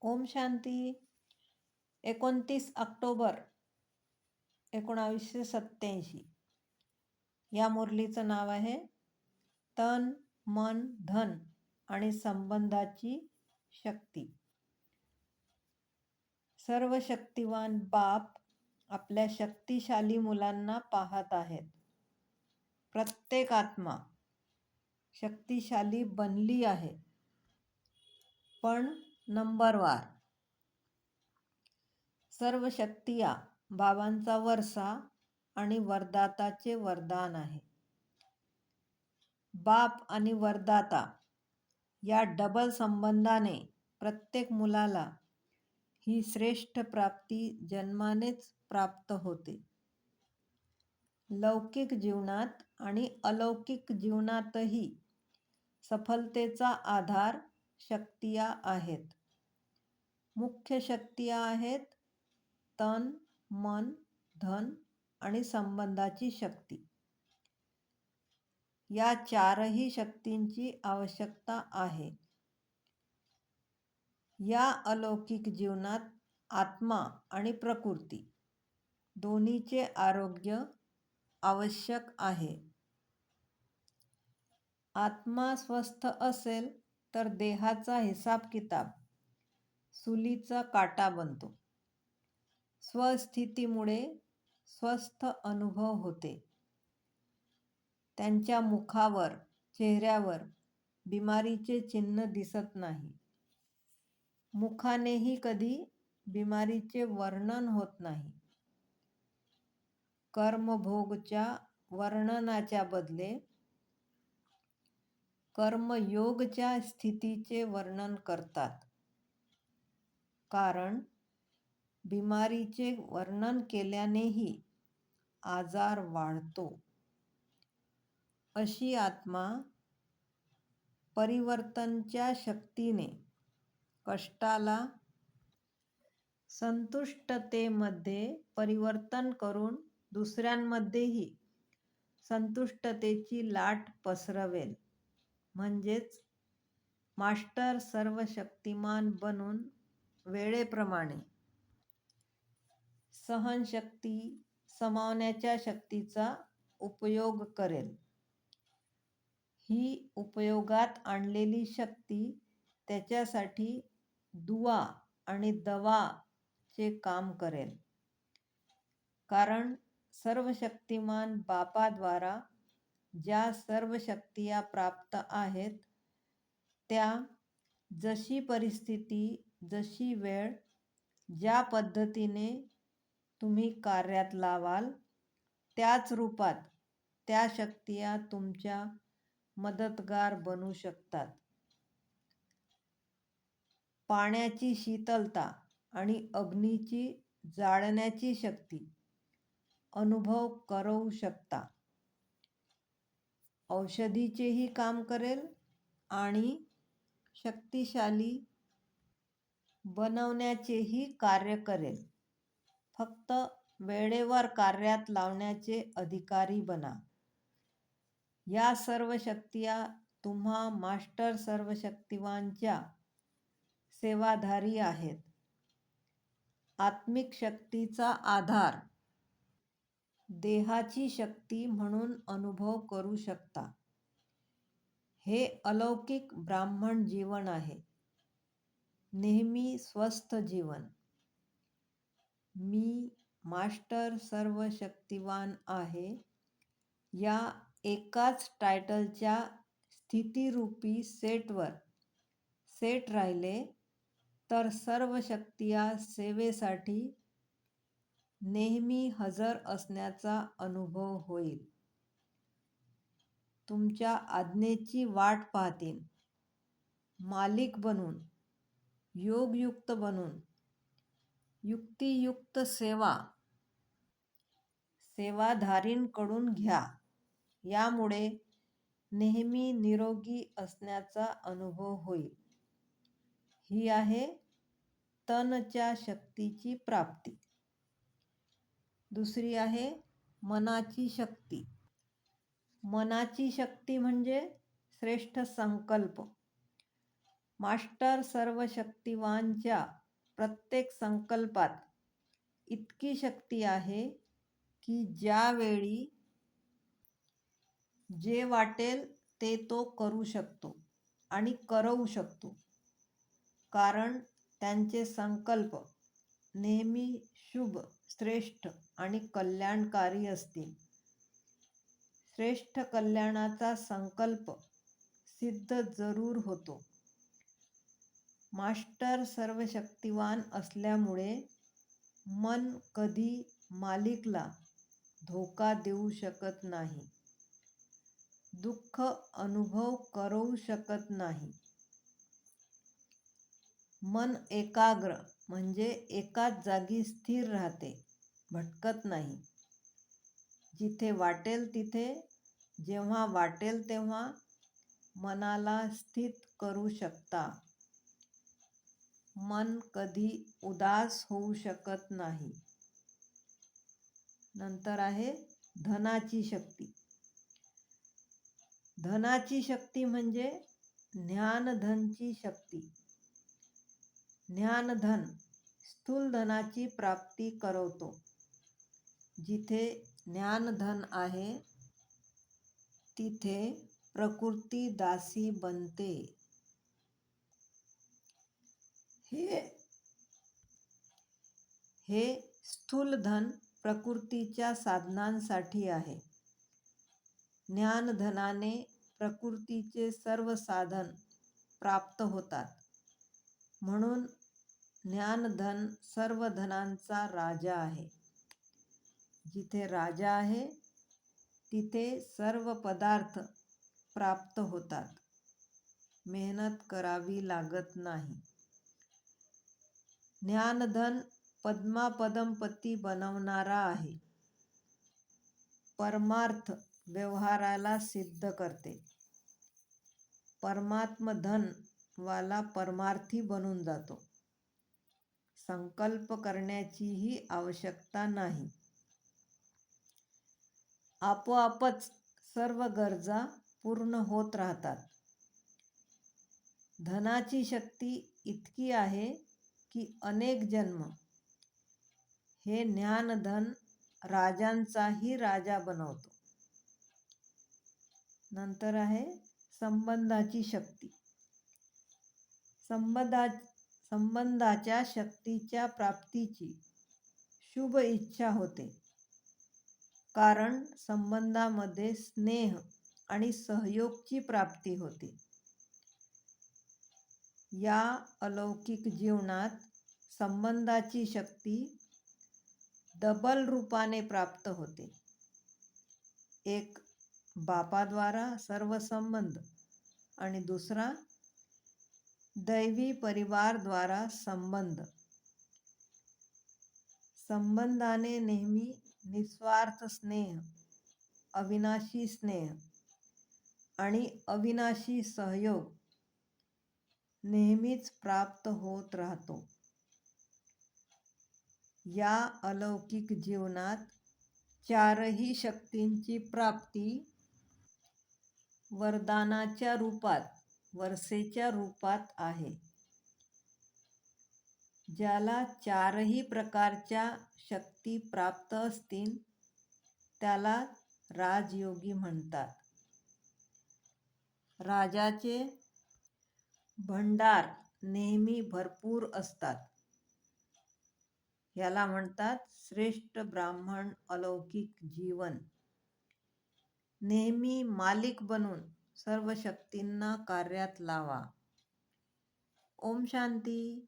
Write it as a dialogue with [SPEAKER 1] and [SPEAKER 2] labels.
[SPEAKER 1] ओम शांती. एकोणतीस ऑक्टोबर एकोणावीसशे सत्त्याऐंशी. या मुरलीचं नाव आहे तन मन धन आणि संबंधाची शक्ती. सर्व शक्तिवान बाप आपल्या शक्तिशाली मुलांना पाहत आहेत. प्रत्येक आत्मा शक्तिशाली बनली आहे. पण नंबरवार सर्व शक्तिया बाबांचा वरसा आणि वरदाताचे वरदान आहे. बाप आणि वरदाता या डबल संबंधाने प्रत्येक मुलाला ही श्रेष्ठ प्राप्ती जन्मानेच प्राप्त होते. लौकिक जीवनात आणि अलौकिक जीवनातही सफलतेचा आधार शक्तिया आहेत. मुख्य शक्ती आहेत तन मन धन आणि संबंधाची शक्ती. या चारही शक्तींची आवश्यकता आहे. या अलौकिक जीवनात आत्मा आणि प्रकृती दोन्हीचे आरोग्य आवश्यक आहे. आत्मा स्वस्थ असेल तर देहाचा हिसाब किताब सुलीचा काटा बनतो. स्वस्थितीमुळे स्वस्थ अनुभव होते. त्यांच्या मुखावर चेहऱ्यावर बिमारीचे चिन्ह दिसत नाही. मुखानेही कधी बिमारीचे वर्णन होत नाही. कर्मभोगच्या वर्णनाच्या बदले कर्मयोगच्या स्थितीचे वर्णन करतात. कारण बिमारीचे वर्णन केल्यानेही आजार वाढतो. अशी आत्मा परिवर्तनच्या शक्तीने कष्टाला संतुष्टतेमध्ये परिवर्तन करून दुसऱ्यांमध्येही संतुष्टतेची लाट पसरवेल. म्हणजेच मास्टर सर्व शक्तिमान बनून वेळेप्रमाणे. सहनशक्ती समावण्याच्या शक्तीचा उपयोग करेल. ही उपयोगात आणलेली शक्ती त्याच्यासाठी दुवा आणि दवाचे काम करेल. कारण सर्व शक्तिमान बापाद्वारा ज्या सर्व शक्तिया प्राप्त आहेत त्या जशी परिस्थिती जशी वेळ ज्या पद्धतीने तुम्ही कार्यात लावाल त्याच रूपात त्या शक्तिया तुमच्या मदतगार बनू शकतात. पाण्याची शीतलता आणि अग्नीची जाळण्याची शक्ती अनुभव करवू शकता. औषधीचेही काम करेल आणि शक्तिशाली बनवण्याचेही कार्य करेल. फक्त वेळेवर कार्यात लावण्याचे अधिकारी बना. या सर्व शक्तिया तुम्हा मास्टर सर्व शक्तिवांच्या सेवाधारी आहेत. आत्मिक शक्तीचा आधार देहाची शक्ती म्हणून अनुभव करू शकता. हे अलौकिक ब्राह्मण जीवन आहे. नेहमी स्वस्थ जीवन. मी मास्टर सर्व शक्तिवान आहे. या एकाच टायटलच्या स्थितिरूपी सेटवर सेट राहिले तर सर्व शक्तिया सेवेसाठी नेहमी हजर असण्याचा अनुभव होईल. तुमच्या आज्ञेची वाट पाहतील. मालिक बनून योगयुक्त बनून. युक्तियुक्त सेवा. सेवाधारींकडून घ्या. यामुळे नेहमी निरोगी असण्याचा अनुभव होईल. ही आहे तनच्या शक्तीची प्राप्ती. दुसरी आहे मनाची शक्ती. मनाची शक्ती म्हणजे श्रेष्ठ संकल्प. मास्टर सर्व शक्तिवानच्या प्रत्येक संकल्पात इतकी शक्ती आहे की ज्यावेळी जे वाटेल ते तो करू शकतो आणि करवू शकतो. कारण त्यांचे संकल्प नेहमी शुभ श्रेष्ठ आणि कल्याणकारी असतील. श्रेष्ठ कल्याणाचा संकल्प सिद्ध जरूर होतो. मास्टर सर्वशक्तिवान असल्यामुळे मन कधी मालिकला धोका देऊ शकत नाही. दुःख अनुभव करू शकत नाही. मन एकाग्र म्हणजे एकाच जागी स्थिर राहते भटकत नाही. जिथे वाटेल तिथे जेव्हा वाटेल तेव्हा मनाला स्थित करू शकता. मन कधी उदास होऊ शकत नाही. नंतर आहे धनाची शक्ती. धनाची शक्ती म्हणजे ज्ञानधनची शक्ती. ज्ञानधन स्थूल धनाची प्राप्ती करवतो. जिथे ज्ञानधन आहे तिथे प्रकृती दासी बनते. हे हे स्थूल धन प्रकृतीच्या साधनांसाठी आहे. ज्ञानधनाने प्रकृतीचे सर्व साधन प्राप्त होतात. म्हणून ज्ञानधन सर्व धनांचा राजा आहे. जिथे राजा आहे तिथे सर्व पदार्थ प्राप्त होतात. मेहनत करावी लागत नाही. ज्ञानधन पद्मापदमपती बनवणारा आहे. परमार्थ व्यवहाराला सिद्ध करते. परमात्मधन वाला परमार्थी बनून जातो. संकल्प करण्याचीही आवश्यकता नाही. आपोआपच सर्व गरजा पूर्ण होत राहतात. धनाची शक्ती इतकी आहे की अनेक जन्म हे ज्ञानधन राजांचाही राजा बनवतो. नंतर आहे संबंधाची शक्ती. संबंधा संबंधाच्या शक्तीच्या प्राप्तीची शुभ इच्छा होते. कारण संबंधामध्ये स्नेह आणि सहयोगची प्राप्ती होते. या अलौकिक जीवनात संबंधाची शक्ती डबल रूपाने प्राप्त होते. एक बापाद्वारा सर्व संबंध आणि दुसरा दैवी परिवारद्वारा संबंध. संबंधाने नेहमी निस्वार्थ स्नेह अविनाशी स्नेह आणि अविनाशी सहयोग नेहमीच प्राप्त होत राहतो. या अलौकिक जीवनात चारही शक्तींची प्राप्ती वरदानाच्या रूपात वर्षेच्या रूपात आहे. ज्याला चारही प्रकारच्या शक्ती प्राप्त असतील त्याला राजयोगी म्हणतात. राजाचे भंडार नेहमी भरपूर असतात. याला म्हणतात श्रेष्ठ ब्राह्मण अलौकिक जीवन. नेहमी मालिक बनून सर्व शक्तींना कार्यात लावा. ओम शांती.